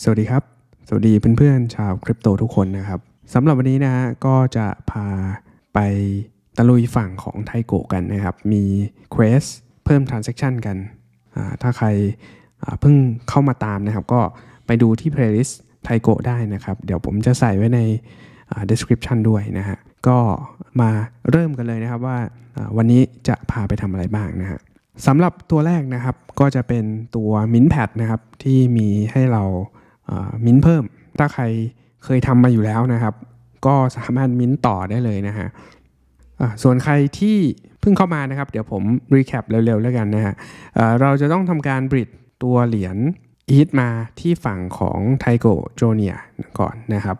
สวัสดีครับ สวัสดีเพื่อนๆชาวคริปโตทุกคนนะครับสำหรับวันนี้นะฮะก็จะพาไปตะลุยฝั่งของไทโกกันนะครับ มี Quest เพิ่ม Transaction กัน ถ้าใครเพิ่งเข้ามาตามนะครับ ก็ไปดูที่ playlist ไทโกได้นะครับ เดี๋ยวผมจะใส่ไว้ในอ่า description ด้วยนะฮะ ก็มาเริ่มกันเลยนะครับว่าวันนี้จะพาไปทำอะไรบ้างนะฮะสำหรับตัวแรกนะครับก็จะเป็นตัวมินแพดนะครับที่มีให้เรา มิ้นเพิ่ม ถ้าใครเคยทำมาอยู่แล้วนะครับ ก็สามารถมิ้นต่อได้เลยนะฮะส่วนใครที่เพิ่งเข้ามานะครับ เดี๋ยวผมรีแคปเร็วๆแล้วกันนะฮะเเราจะต้องทำการบริดตัวเหรียญอีทมาที่ฝั่งของไทโกโจเนียก่อนนะครับ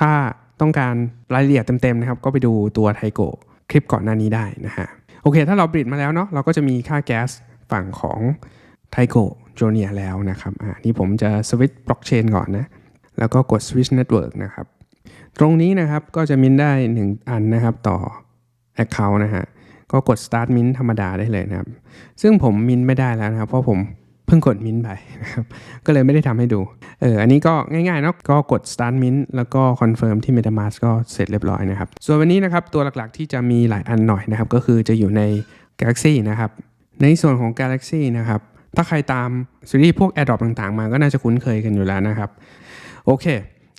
ถ้าต้องการรายละเอียดเต็มๆนะครับ ก็ไปดูตัวไทโกคลิปก่อนหน้านี้ได้นะฮะ โอเค ถ้าเราบริดมาแล้วเนาะเราก็จะมีค่าแก๊สฝั่งของ ไทโกโจเนียแล้วนะครับอ่านี่ผมจะสวิตช์บล็อกเชนก่อนนะ แล้วก็กด Switch Network นะครับ ตรงนี้นะครับก็จะมินได้ 1 อันนะครับต่อ Account นะฮะ ก็กด Start Mint ธรรมดาได้เลยนะครับ ซึ่งผมมินไม่ได้แล้วนะครับ เพราะผมเพิ่งกดมินไปนะครับ ก็เลยไม่ได้ทำให้ดู เออ อันนี้ก็ง่ายๆเนาะ ก็กด start mint แล้วก็ confirm ที่ metamask ก็เสร็จเรียบร้อยนะครับ ส่วนวันนี้นะครับตัวหลักๆที่จะมีหลายอันหน่อยนะครับ ก็คือจะอยู่ใน galaxy นะครับ ในส่วนของ galaxy นะครับ ถ้าใครตามซีรีส์พวก airdrop ต่างๆ มาก็น่าจะคุ้นเคยกันอยู่แล้วนะครับ โอเค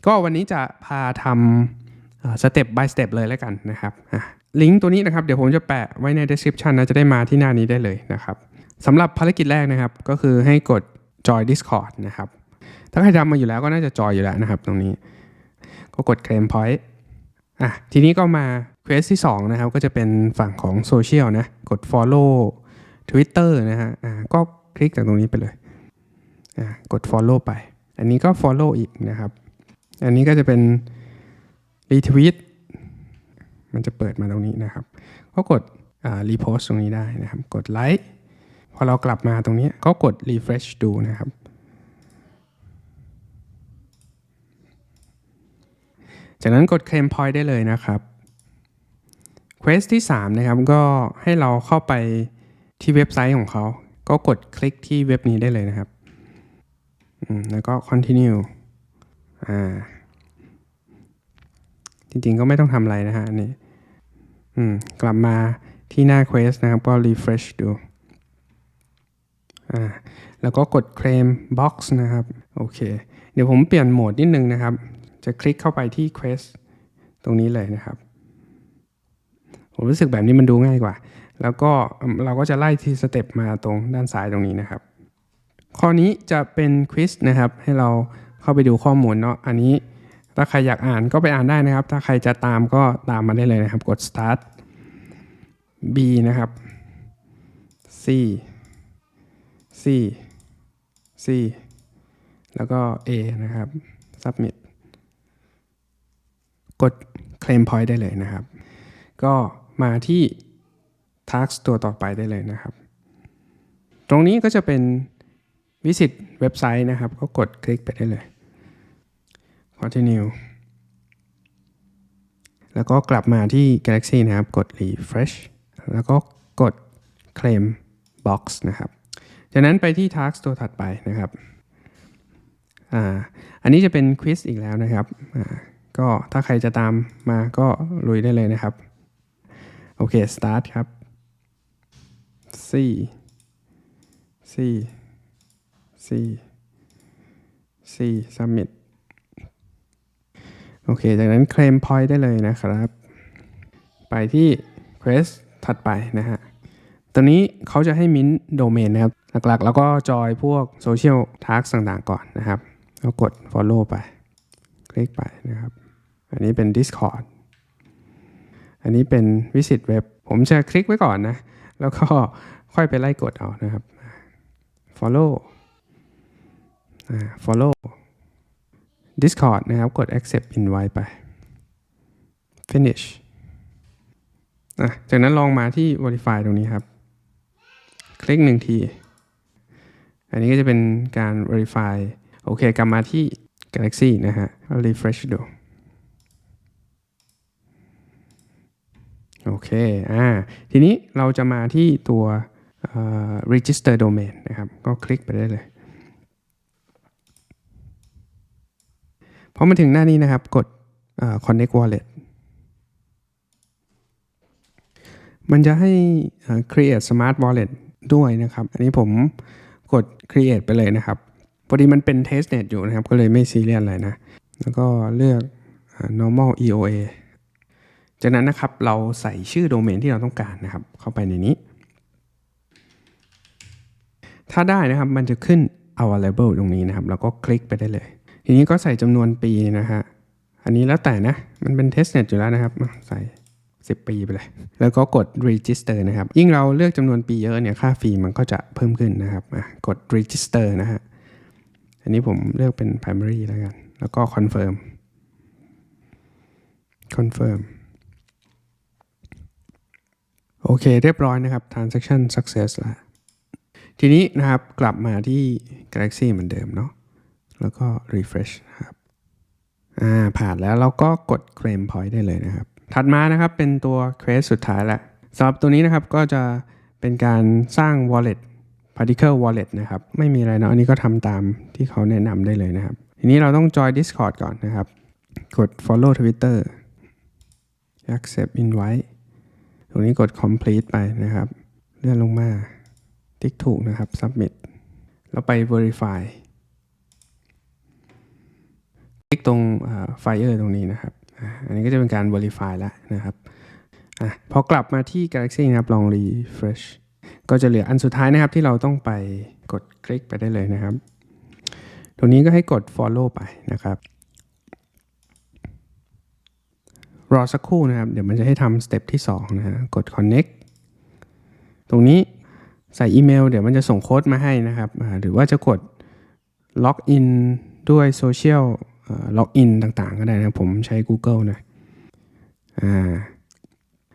ก็วันนี้จะพาทำสเต็ป by step เลยแล้วกันนะครับลิงก์ตัวนี้นะครับ เดี๋ยวผมจะแปะไว้ใน description นะจะได้มาที่หน้านี้ได้เลยนะครับสำหรับภารกิจแรกนะครับ ก็คือให้กด join discord นะครับ ถ้าใครทำมาอยู่แล้วก็น่าจะจอยอยู่แล้วนะครับ ตรงนี้ ก็กด claim point อะทีนี้ก็มา quest ที่ 2 นะครับ ก็จะเป็นฝั่งของโซเชียลนะ กด follow Twitter นะฮะอ่าก็ ลิกจากตรงนี้ไปเลยกด follow ไป อันนี้ก็ follow อีกนะครับ อันนี้ก็จะเป็น retweet มันจะเปิดมาตรงนี้นะครับ ก็กด repost ตรงนี้ได้นะครับ กด like พอเรากลับมาตรงนี้ก็กด refresh ดูนะครับ จากนั้นกด claim point ได้เลยนะครับ quest ที่ 3 นะครับก็ให้เราเข้าไปที่เว็บไซต์ของเขา ก็กดคลิกที่เว็บนี้ได้เลยนะครับแล้วก็ continue อ่า จริงๆก็ไม่ต้องทำอะไรนะฮะอันนี้กลับมาที่หน้า quest นะครับ ก็ refresh ดู อ่า แล้วก็กด claim box นะครับ โอเค เดี๋ยวผมเปลี่ยนโหมดนิดนึงนะครับ จะคลิกเข้าไปที่ quest ตรงนี้เลยนะครับ ผมรู้สึกแบบนี้มันดูง่ายกว่า แล้วก็เราก็จะไล่ที่สเต็ปมาตรงด้านซ้ายตรงนี้นะครับ ข้อนี้จะเป็นควิสนะครับ ให้เราเข้าไปดูข้อมูลเนาะอันนี้ถ้าใครอยากอ่านก็ไปอ่านได้นะครับ ถ้าใครจะตามก็ตามมาได้เลยนะครับ กด start B นะครับ C C C แล้วก็ A นะครับ submit กด claim point ได้เลยนะครับ ก็มาที่ task ตัวต่อไปได้เลยนะครับ ตรงนี้ก็จะเป็น visit เว็บไซต์นะครับ ก็กดคลิกไปได้เลย continue แล้วก็กลับมาที่ Galaxy นะครับ กด refresh แล้วก็กด claim box นะครับ จากนั้นไปที่ task ตัวถัดไปนะครับอ่าอันนี้จะเป็น quiz อีกแล้วนะครับอ่าก็ถ้าใครจะตามมาก็ลุยได้เลยนะครับ โอเค start ครับ C C C C submit โอเค จากนั้น claim point ได้เลยนะครับ ไปที่ quest ถัดไปนะฮะตอนนี้เขาจะให้มิ้นโดเมนนะครับ หลักๆ แล้วก็จอยพวกโซเชียลทาร์กต่างๆก่อนนะครับก็กด follow ไป คลิกไปนะครับ อันนี้เป็น Discord อันนี้เป็น Visit Web ผมจะคลิกไว้ก่อนนะ แล้วก็ค่อยไปไล่กดเอานะครับ follow follow Discord นะครับ กด accept invite ไป finish จากนั้นลองมาที่ verify ตรงนี้ครับ คลิกหนึ่งที อันนี้ก็จะเป็นการ verify โอเค กลับมาที่ Galaxy นะฮะ refresh ดู โอเคอ่าทีนี้เราจะมาที่ตัว register domain นะครับ ก็คลิกไปได้เลยพอมาถึงหน้านี้นะครับ กด connect wallet มันจะให้ create smart wallet ด้วยนะครับ อันนี้ผมกด create ไปเลยนะครับ พอดีมันเป็น testnet อยู่นะครับ ก็เลยไม่ซีเรียสอะไรนะ แล้วก็เลือก normal EOA จากนั้นนะครับเราใส่ชื่อโดเมนที่เราต้องการนะครับ เข้าไปในนี้ ถ้าได้นะครับมันจะขึ้น available ตรงนี้นะครับ แล้วก็คลิกไปได้เลย ทีนี้ก็ใส่จำนวนปีนะฮะอันนี้แล้วแต่นะ มันเป็น testnet อยู่แล้วนะครับ ใส่ 10 ปีไปเลย แล้วก็กด register นะครับ ยิ่งเราเลือกจำนวนปีเยอะเนี่ยค่าฟรีมันก็จะเพิ่มขึ้นนะครับกด register นะฮะอันนี้ผมเลือกเป็น primary แล้วกัน แล้วก็ confirm confirm โอเค เรียบร้อยนะครับ transaction success แล้วทีนี้นะครับกลับมาที่ Galaxy เหมือนเดิมเนาะแล้วก็ refresh นะครับอ่าผ่านแล้วเราก็กด claim point ได้เลยนะครับ ถัดมานะครับเป็นตัว quest สุดท้ายละสำหรับตัวนี้นะครับก็จะเป็นการสร้าง wallet particle wallet นะครับ ไม่มีอะไรเนาะอันนี้ก็ทำตามที่เขาแนะนำได้เลยนะครับ ทีนี้เราต้อง join Discord ก่อนนะครับ กด follow Twitter accept invite ตรงนี้กด complete ไปนะครับ เลื่อนลงมา ติ๊กถูกนะครับ submit แล้วไป verify คลิกตรง fire ตรงนี้นะครับ อันนี้ก็จะเป็นการ verify แล้วนะครับอพอกลับมาที่ Galaxy นะครับ ลอง refresh ก็จะเหลืออันสุดท้ายนะครับที่เราต้องไปกดคลิกไปได้เลยนะครับ ตรงนี้ก็ให้กด follow ไปนะครับ รอสักครู่นะครับ เดี๋ยวมันจะให้ทำสเต็ปที่ 2 นะฮะกด connect ตรงนี้ใส่อีเมล เดี๋ยวมันจะส่งโค้ดมาให้นะครับหรือว่าจะกดล็อกอินด้วยโซเชียลล็อกอินต่างๆ ก็ได้นะผมใช้ Google นะอ่า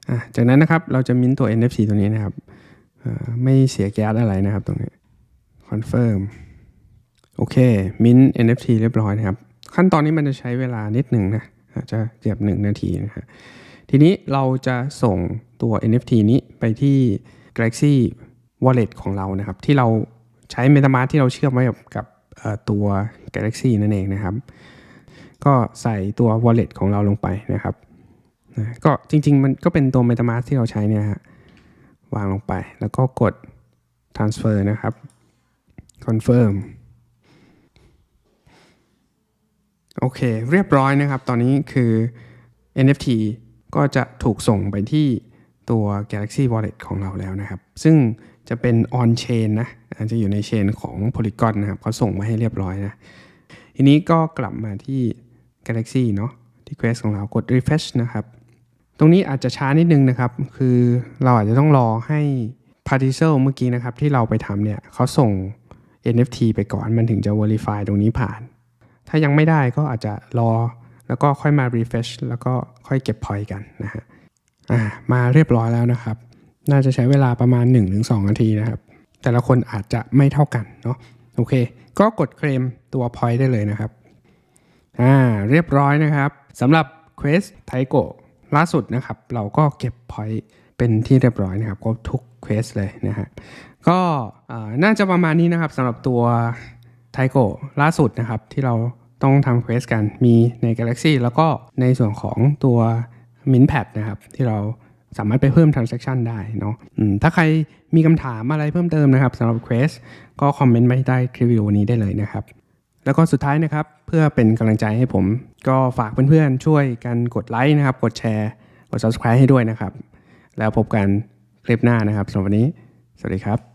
อะจากนั้นนะครับเราจะมิ้นตัว NFC ตัวนี้นะครับไม่เสียแก๊สอะไรนะครับตรงนี้ confirm โอเค มิ้น NFT เรียบร้อยนะครับ ขั้นตอนนี้มันจะใช้เวลานิดหนึ่งนะ อาจจะเกือบ 1 นาทีนะฮะทีนี้เราจะส่งตัว NFT นี้ไปที่ Galaxy Wallet ของเรานะครับ ที่เราใช้ MetaMask ที่เราเชื่อมไว้กับตัว Galaxy นั่นเองนะครับ ก็ใส่ตัว wallet ของเราลงไปนะครับนะก็จริง ๆ มันก็เป็นตัว MetaMask ที่เราใช้เนี่ยฮะวางลงไปแล้วก็กด transfer นะครับ confirm โอเค เรียบร้อยนะครับ ตอนนี้คือ NFT ก็จะถูกส่งไปที่ตัว Galaxy Wallet ของเราแล้วนะครับ ซึ่งจะเป็น on chain นะอาจจะอยู่ในเชนของ Polygon นะครับเขาส่งมาให้เรียบร้อยนะ ทีนี้ก็กลับมาที่ Galaxy เนาะที่ Quest ของเรากด refresh นะครับ ตรงนี้อาจจะช้านิดนึงนะครับ คือเราอาจจะต้องรอให้ Particle เมื่อกี้นะครับ ที่เราไปทำเนี่ยเขาส่ง NFT ไปก่อนมันถึงจะ verify ตรงนี้ผ่าน ถ้ายังไม่ได้ก็อาจจะรอ แล้วก็ค่อยมา refresh แล้วก็ค่อยเก็บ point กันนะฮะอ่ามาเรียบร้อยแล้วนะครับ น่าจะใช้เวลาประมาณ 1-2 นาทีนะครับ แต่ละคนอาจจะไม่เท่ากันเนาะโอเค ก็กดเคลมตัว point ได้เลยนะครับอ่าเรียบร้อยนะครับสำหรับ Quest t a i g o ล่าสุดนะครับ เราก็เก็บ point เป็นที่เรียบร้อยนะครับก็ทุก Quest เลยนะฮะก็น่าจะประมาณนี้นะครับสำหรับตัว t a i g o ล่าสุดนะครับที่เรา ต้องทำ Quest กันมีใน Galaxy แล้วก็ในส่วนของตัว Mint Pad นะครับ ที่เราสามารถไปเพิ่ม transaction ได้เนาะถ้าใครมีคำถามอะไรเพิ่มเติมนะครับสำหรับ Quest ก็คอมเมนต์มาใต้คลิปวิดีโอนี้ได้เลยนะครับ แล้วก็สุดท้ายนะครับเพื่อเป็นกำลังใจให้ผม ก็ฝากเพื่อนๆช่วยกันกดไลค์นะครับ กดแชร์กด subscribe ให้ด้วยนะครับ แล้วพบกันคลิปหน้านะครับสำหรับวันนี้ สวัสดีครับ